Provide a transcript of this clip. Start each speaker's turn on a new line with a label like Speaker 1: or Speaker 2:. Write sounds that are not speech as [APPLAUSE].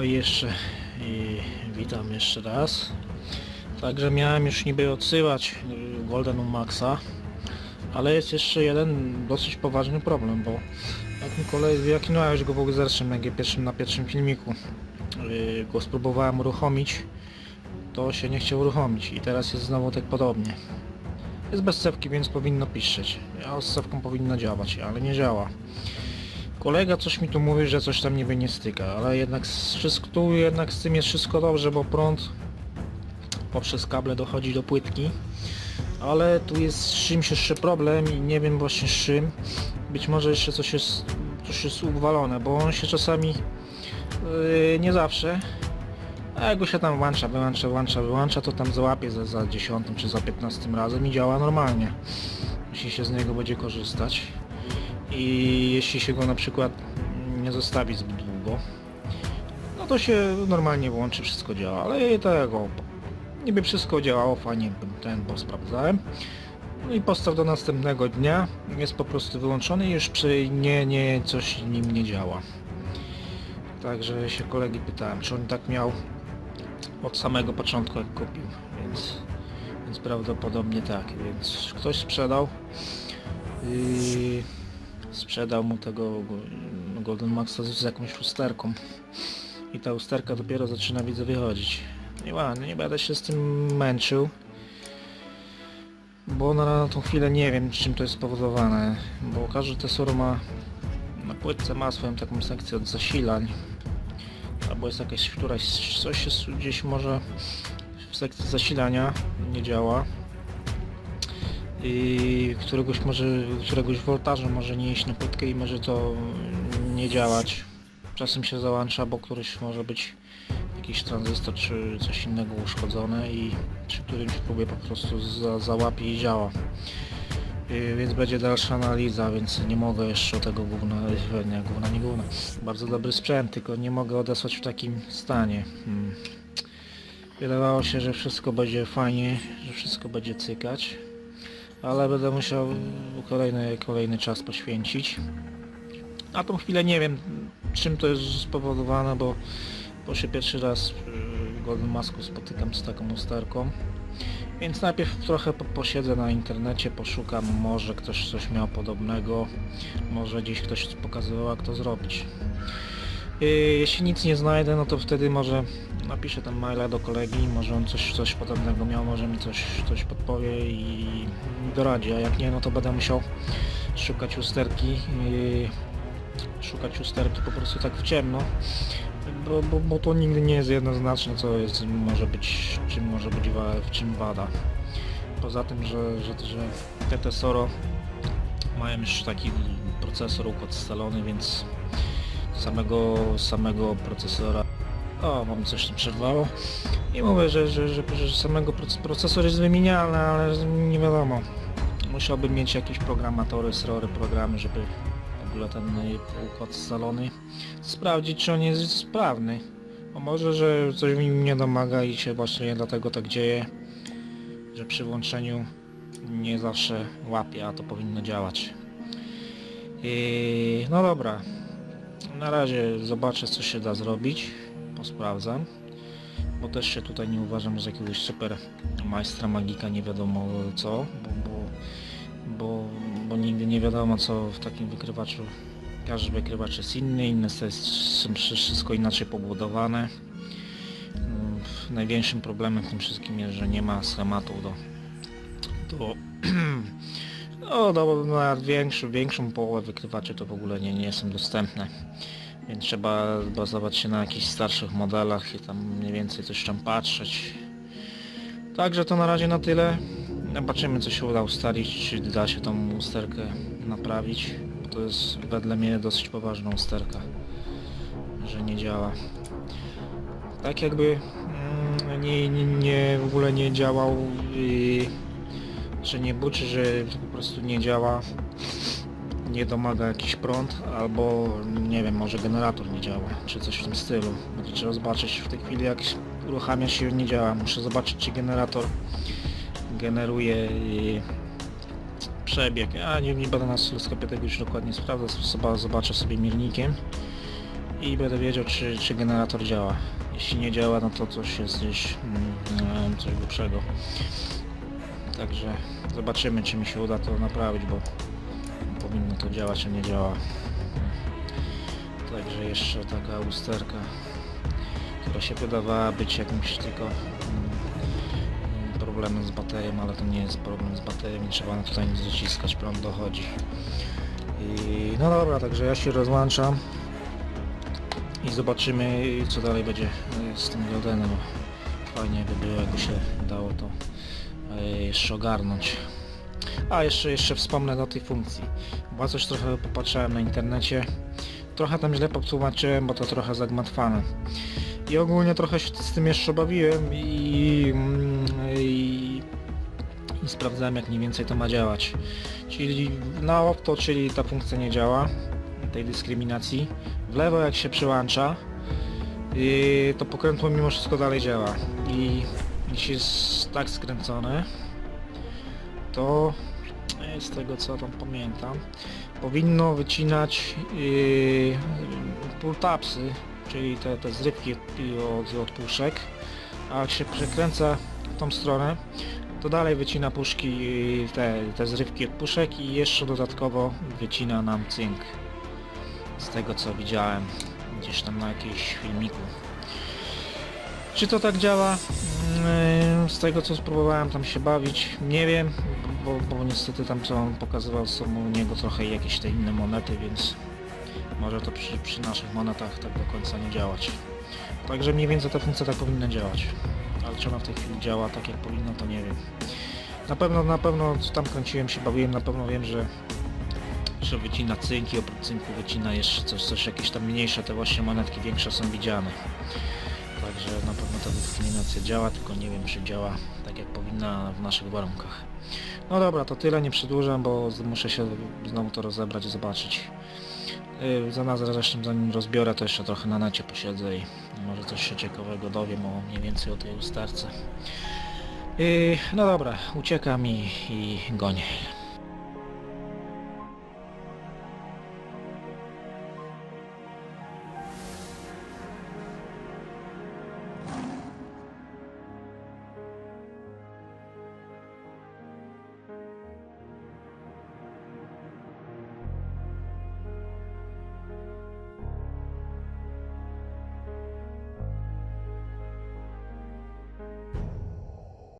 Speaker 1: No i jeszcze i witam jeszcze raz. Także miałem już niby odsyłać y, Golden Maxa, ale jest jeszcze jeden dosyć poważny problem, bo jak mi kolej wyjakinąłem już go w ogóle zresztą na pierwszym, na pierwszym filmiku, yy, go spróbowałem uruchomić, to się nie chciał uruchomić i teraz jest znowu tak podobnie. Jest bez cewki, więc powinno piszczeć, a z cewką powinno działać, ale nie działa. Kolega coś mi tu mówi, że coś tam niby nie styka, ale jednak z, wszystko, tu jednak z tym jest wszystko dobrze, bo prąd poprzez kable dochodzi do płytki. Ale tu jest z czymś jeszcze problem i nie wiem właśnie z czym. Być może jeszcze coś jest, coś jest uwalone, bo on się czasami yy, nie zawsze. A jak go się tam włącza, wyłącza, włącza, wyłącza, to tam załapie za, za 10 czy za 15 razem i działa normalnie. Jeśli się z niego będzie korzystać i jeśli się go na przykład nie zostawi zbyt długo, no to się normalnie włączy, wszystko działa, ale tego niby wszystko działało fajnie, ten posprawdzałem. No i postaw do następnego dnia jest po prostu wyłączony i już przy nie, nie, coś nim nie działa. Także się kolegi pytałem, czy on tak miał od samego początku jak kupił, więc, więc prawdopodobnie tak, więc ktoś sprzedał yy, sprzedał mu tego go- Golden Maxa z jakąś usterką i ta usterka dopiero zaczyna widzę wychodzić. Nie, ładnie, nie będę się z tym męczył, bo na tą chwilę nie wiem czym to jest spowodowane, bo każdy tesor ma na płytce ma swoją taką sekcję od zasilań, albo jest jakaś któraś, coś jest gdzieś może w sekcji zasilania nie działa i któregoś może, któregoś woltażu może nie iść na płytkę i może to nie działać. Czasem się załącza, bo któryś może być jakiś tranzystor czy coś innego uszkodzone i przy którymś próbie po prostu za, załapie i działa. Yy, Więc będzie dalsza analiza, więc nie mogę jeszcze tego gówna, nie gówna, nie gówna. Bardzo dobry sprzęt, tylko nie mogę odesłać w takim stanie. Hmm. Wydawało się, że wszystko będzie fajnie, że wszystko będzie cykać ale będę musiał kolejny, kolejny czas poświęcić. Na tą chwilę nie wiem czym to jest spowodowane, bo, bo się pierwszy raz w Golden Masku spotykam z taką usterką. Więc najpierw trochę po- posiedzę na internecie, poszukam, może ktoś coś miał podobnego, może gdzieś ktoś pokazywał jak to zrobić. Yy, Jeśli nic nie znajdę, no to wtedy może napiszę tam maila do kolegi, może on coś, coś podobnego miał, może mi coś, coś podpowie i doradzi, a jak nie, no to będę musiał szukać usterki, yy, szukać usterki po prostu tak w ciemno, bo, bo, bo to nigdy nie jest jednoznaczne, co jest, może być, czym może być, w czym wada. Poza tym, że, że, że te Tesoro mają już taki procesor, układ scalony, więc samego, samego procesora o, mam coś tu przerwało. I mówię, że, że, że, że samego proc- procesor jest wymienialny, ale nie wiadomo. Musiałbym mieć jakieś programatory, sterory, programy, żeby w ogóle ten układ scalony sprawdzić, czy on jest sprawny. Bo może, że coś mi nie domaga i się właśnie dlatego tak dzieje, że przy włączeniu nie zawsze łapie, a to powinno działać. I no dobra, na razie zobaczę co się da zrobić, posprawdzam, bo też się tutaj nie uważam za jakiegoś super majstra magika nie wiadomo co, bo, bo, bo, bo nigdy nie wiadomo co w takim wykrywaczu, każdy wykrywacz jest inny, inne jest wszystko inaczej pobudowane. Mm, Największym problemem tym wszystkim jest, że nie ma schematu do, do [CLEARS THROAT] no, do, na większą, większą połowę wykrywaczy to w ogóle nie, nie są dostępne. Więc trzeba bazować się na jakichś starszych modelach i tam mniej więcej coś tam patrzeć. Także to na razie na tyle. Zobaczymy co się uda ustalić, czy da się tą usterkę naprawić. Bo to jest wedle mnie dosyć poważna usterka, że nie działa. Tak jakby mm, nie, nie, nie w ogóle nie działał i że nie buczy, że po prostu nie działa, nie domaga jakiś prąd, albo nie wiem, może generator nie działa, czy coś w tym stylu. Będzie trzeba zobaczyć w tej chwili jak uruchamia się nie działa. Muszę zobaczyć czy generator generuje y, przebieg. Ja nie, nie będę na oscyloskopie tego już dokładnie sprawdzać, zoba- zobaczę sobie miernikiem i będę wiedział czy, czy generator działa. Jeśli nie działa, no to coś jest gdzieś mm, coś głupszego. Także zobaczymy czy mi się uda to naprawić, bo powinno to działać, a nie działa. Także jeszcze taka usterka, która się wydawała być jakimś tylko mm, problemem z baterią, ale to nie jest problem z baterią, nie trzeba tutaj nic dociskać, prąd dochodzi. I no dobra, także ja się rozłączam i zobaczymy co dalej będzie e, z tym Goldenem. Fajnie by było jakby się dało to e, jeszcze ogarnąć. A jeszcze, jeszcze wspomnę do tej funkcji, bo coś trochę popatrzałem na internecie. Trochę tam źle potłumaczyłem, bo to trochę zagmatwane. I ogólnie trochę się z tym jeszcze bawiłem i, mm, i, i sprawdzałem jak mniej więcej to ma działać. Czyli na opto, czyli ta funkcja nie działa, tej dyskryminacji. W lewo jak się przyłącza, i to pokrętło mimo wszystko dalej działa. I jeśli jest tak skręcone, to e, z tego co tam pamiętam, powinno wycinać yy, pull-tapsy, czyli te, te zrywki od, od puszek, a jak się przekręca w tą stronę, to dalej wycina puszki, yy, te, te zrywki od puszek i jeszcze dodatkowo wycina nam cynk. Z tego co widziałem gdzieś tam na jakimś filmiku. Czy to tak działa? Mm, Z tego co spróbowałem tam się bawić, nie wiem, bo, bo niestety tam co on pokazywał są u niego trochę jakieś te inne monety, więc może to przy, przy naszych monetach tak do końca nie działać. Także mniej więcej ta funkcja tak powinna działać. Ale czy ona w tej chwili działa tak jak powinno, to nie wiem. Na pewno, na pewno tam kręciłem się, bawiłem, na pewno wiem, że że wycina cynk i oprócz cynku wycina jeszcze coś, coś jakieś tam mniejsze, te właśnie monetki większe są widziane. Także na pewno ta dyskryminacja działa, tylko nie wiem czy działa tak jak powinna w naszych warunkach. No dobra, to tyle, nie przedłużam, bo muszę się znowu to rozebrać, zobaczyć. Yy, za nas zresztą zanim rozbiorę to jeszcze trochę na necie posiedzę i może coś się ciekawego dowiem o mniej więcej o tej usterce. Yy, no dobra, uciekam i, i gonię.